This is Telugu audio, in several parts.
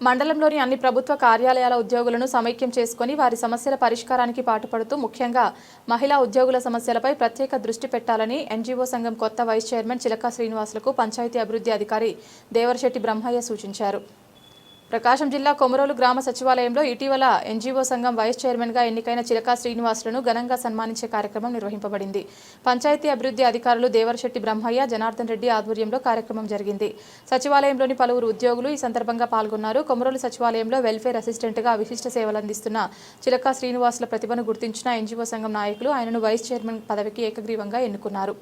మండలంలోని అన్ని ప్రభుత్వ కార్యాలయాల ఉద్యోగులను సమైక్యం చేసుకుని వారి సమస్యల పరిష్కారానికి పాటుపడుతూ ముఖ్యంగా మహిళా ఉద్యోగుల సమస్యలపై ప్రత్యేక దృష్టి పెట్టాలని ఎన్జీఓ సంఘం కొత్త వైస్ చైర్మన్ చిలకా శ్రీనివాసులకు పంచాయతీ అభివృద్ధి అధికారి దేవరశెట్టి బ్రహ్మయ్య సూచించారు. ప్రకాశం జిల్లా కొమరోలు గ్రామ సచివాలయంలో ఇటీవల ఎన్జీఓ సంఘం వైస్ చైర్మన్గా ఎన్నికైన చిలకా శ్రీనివాసులను ఘనంగా సన్మానించే కార్యక్రమం నిర్వహింపబడింది. పంచాయతీ అభివృద్ధి అధికారులు దేవరశెట్టి బ్రహ్మయ్య జనార్దన్ రెడ్డి ఆధ్వర్యంలో కార్యక్రమం జరిగింది. సచివాలయంలోని పలువురు ఉద్యోగులు ఈ సందర్భంగా పాల్గొన్నారు. కొమరోలు సచివాలయంలో వెల్ఫేర్ అసిస్టెంట్గా విశిష్ట సేవలు అందిస్తున్న చిలకా శ్రీనివాసుల ప్రతిభను గుర్తించిన ఎన్జీఓ సంఘం నాయకులు ఆయనను వైస్ చైర్మన్ పదవికి ఏకగ్రీవంగా ఎన్నుకున్నారు.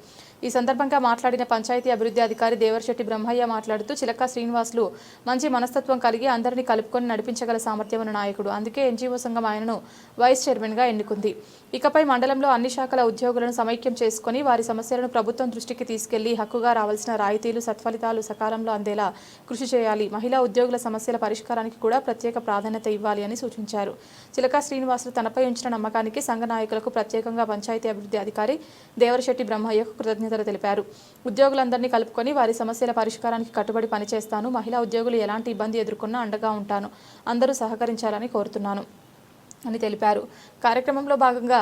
ఈ సందర్భంగా మాట్లాడిన పంచాయతీ అభివృద్ధి అధికారి దేవరశెట్టి బ్రహ్మయ్య మాట్లాడుతూ చిలక శ్రీనివాసులు మంచి మనస్తత్వం కలిగి అందరినీ కలుపుకొని నడిపించగల సామర్థ్యం ఉన్న నాయకుడు. అందుకే ఎన్జీఓ సంఘం ఆయనను వైస్ చైర్మన్గా ఎన్నుకుంది. ఇకపై మండలంలో అన్ని శాఖల ఉద్యోగులను సమైక్యం చేసుకుని వారి సమస్యలను ప్రభుత్వం దృష్టికి తీసుకెళ్ళి హక్కుగా రావాల్సిన రాయితీలు సత్ఫలితాలు సకాలంలో అందేలా కృషి చేయాలి. మహిళా ఉద్యోగుల సమస్యల పరిష్కారానికి కూడా ప్రత్యేక ప్రాధాన్యత ఇవ్వాలి అని సూచించారు. చిలకా శ్రీనివాసులు తనపై ఉంచిన నమ్మకానికి సంఘ నాయకులకు ప్రత్యేకంగా పంచాయతీ అభివృద్ధి అధికారి దేవరశెట్టి బ్రహ్మయ్యకు కృతజ్ఞతలు తెలిపారు. ఉద్యోగులందరినీ కలుపుకొని వారి సమస్యల పరిష్కారానికి కట్టుబడి పనిచేస్తాను. మహిళా ఉద్యోగులు ఎలాంటి ఇబ్బంది ఎదుర్కొన్నా అండగా ఉంటాను. అందరూ సహకరించాలని కోరుతున్నాను అని తెలిపారు. కార్యక్రమంలో భాగంగా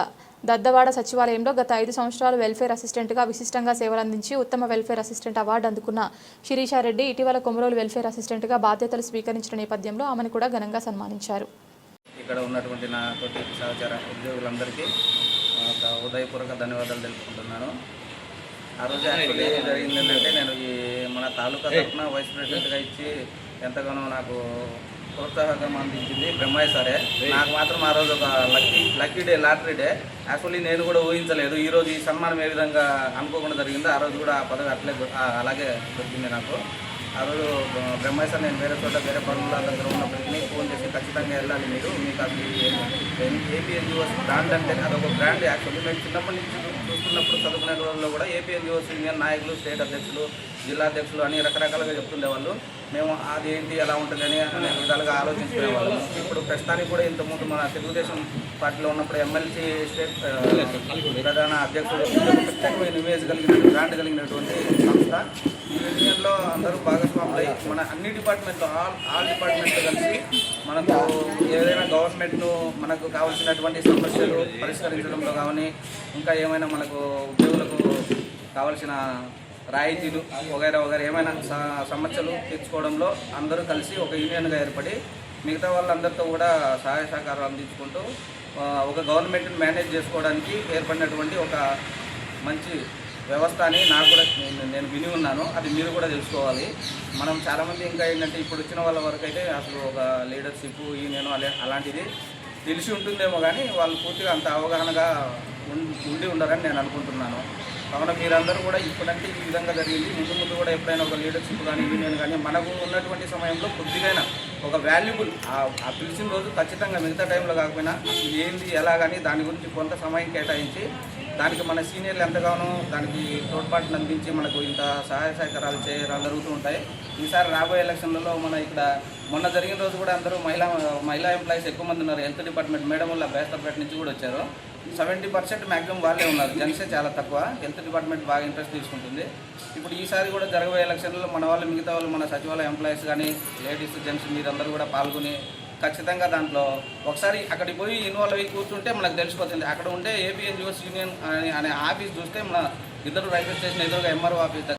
దద్దవాడ సచివాలయంలో గత ఐదు సంవత్సరాలు వెల్ఫేర్ అసిస్టెంట్గా విశిష్టంగా సేవలందించి ఉత్తమ వెల్ఫేర్ అసిస్టెంట్ అవార్డు అందుకున్న శిరీషారెడ్డి ఇటీవల కొమరోలు వెల్ఫేర్ అసిస్టెంట్గా బాధ్యతలు స్వీకరించిన నేపథ్యంలో ఆమెను కూడా ఘనంగా సన్మానించారు. ఇక్కడ ఉన్నటువంటి నా తోటి సహచార ఉద్యోగులందరికీ ఒక ధన్యవాదాలు తెలుపుకుంటున్నాను. ఆ రోజు యాక్చువల్లీ జరిగింది ఏంటంటే నేను ఈ మన తాలూకా తరఫున వైస్ ప్రెసిడెంట్గా ఇచ్చి ఎంతగానో నాకు ప్రోత్సాహకం అందించింది బ్రహ్మయ్య సరే. నాకు మాత్రం ఆ రోజు ఒక lucky lucky day lottery day actually నేను కూడా ఊహించలేదు. ఈ రోజు ఈ సన్మానం ఏ విధంగా అనుకోకుండా జరిగిందో ఆ రోజు కూడా ఆ పదవి అట్లే అలాగే దొరికింది నాకు. ఆ రోజు బ్రహ్మయ్య సార్ నేను వేరే చోట వేరే పనుల దగ్గర ఉన్నప్పటికీ ఫోన్ చేసి ఖచ్చితంగా వెళ్ళాలి మీరు. మీకు అది ఏపీఎన్జిఓస్ బ్రాండ్ అంటే అదొక బ్రాండ్. యాక్చువల్లీ మేము చిన్నప్పటి నుంచి చూస్తున్నప్పుడు చదువుకునే రోజుల్లో కూడా ఏపీఎన్జిఓస్ యూనియన్ నాయకులు స్టేట్ అధ్యక్షులు జిల్లా అధ్యక్షులు అని రకరకాలుగా చెప్తుండేవాళ్ళు మేము అది ఏంటి ఎలా ఉంటుందని అనే విధాలుగా ఆలోచించుకునేవాళ్ళం ఇప్పుడు ప్రస్తుతానికి కూడా ఇంతకుముందు మన తెలుగుదేశం పార్టీలో ఉన్నప్పుడు ఎమ్మెల్సీ స్టేట్ ప్రధాన అధ్యక్షుడు ప్రత్యేకమైన ఇమేజ్ కలిగిన బ్రాండ్ కలిగినటువంటి సంస్థ. ఈ యూనియన్లో అందరూ అయ్యి మన అన్ని డిపార్ట్మెంట్లు ఆల్ ఆల్ డిపార్ట్మెంట్లు కలిసి మనకు ఏదైనా గవర్నమెంట్ మనకు కావాల్సినటువంటి సమస్యలు పరిష్కరించడంలో కానీ ఇంకా ఏమైనా మనకు ఉద్యోగులకు కావాల్సిన రాయితీలు వగైరా వగైరా ఏమైనా సమస్యలు తీర్చుకోవడంలో అందరూ కలిసి ఒక యూనియన్గా ఏర్పడి మిగతా వాళ్ళందరితో కూడా సహాయ సహకారాలు అందించుకుంటూ ఒక గవర్నమెంట్ని మేనేజ్ చేసుకోవడానికి ఏర్పడినటువంటి ఒక మంచి వ్యవస్థ అని నాకు కూడా నేను- విని ఉన్నాను. అది మీరు కూడా తెలుసుకోవాలి. మనం చాలామంది ఇంకా ఏంటంటే ఇప్పుడు వచ్చిన వాళ్ళ వరకు అయితే అసలు ఒక లీడర్షిప్ ఈ నేను అలాంటిది తెలిసి ఉంటుందేమో కానీ వాళ్ళు పూర్తిగా అంత అవగాహనగా ఉం- ఉండి ఉండరని నేను అనుకుంటున్నాను. కావున మీరందరూ కూడా ఇప్పుడంటే ఈ విధంగా జరిగింది. ముందు ముందు కూడా ఎప్పుడైనా ఒక లీడర్షిప్ కానీ యూనియన్ కానీ మనకు ఉన్నటువంటి సమయంలో కొద్దిగైనా ఒక వాల్యుబుల్ ఆ పిలిచిన రోజు ఖచ్చితంగా మిగతా టైంలో కాకపోయినా ఏంది ఎలా కానీ దాని గురించి కొంత సమయం కేటాయించి దానికి మన సీనియర్లు ఎంతగానో దానికి తోడ్పాటును అందించి మనకు ఇంత సహాయ సహకారాలు చేయడం జరుగుతూ ఉంటాయి. ఈసారి రాబోయే ఎలక్షన్లలో మన ఇక్కడ మొన్న జరిగిన రోజు కూడా అందరూ మహిళా మహిళా ఎంప్లాయీస్ ఎక్కువ మంది ఉన్నారు. హెల్త్ డిపార్ట్మెంట్ మేడం వల్ల బేస్తపేట నుంచి కూడా వచ్చారు. సెవెంటీ పర్సెంట్ మ్యాక్సిమం వాళ్ళే ఉన్నారు. జెంట్సే చాలా తక్కువ. హెల్త్ డిపార్ట్మెంట్ బాగా ఇంట్రెస్ట్ తీసుకుంటుంది. ఇప్పుడు ఈసారి కూడా జరగబోయే ఎలక్షన్లో మన వాళ్ళు మిగతా వాళ్ళు మన సచివాలయ ఎంప్లాయీస్ కానీ లేడీస్ జెంట్స్ మీరందరూ కూడా పాల్గొని ఖచ్చితంగా దాంట్లో ఒకసారి అక్కడికి పోయి ఇన్వాల్వ్ అయ్యి కూర్చుంటే మనకు తెలిసిపోతుంది. అక్కడ ఉండే ఏపీ ఎన్జిఓస్ యూనియన్ అనే అనే ఆఫీస్ చూస్తే మన ఇద్దరు రైల్వే స్టేషన్ ఎదురుగా ఎంఆర్ఓ ఆఫీస్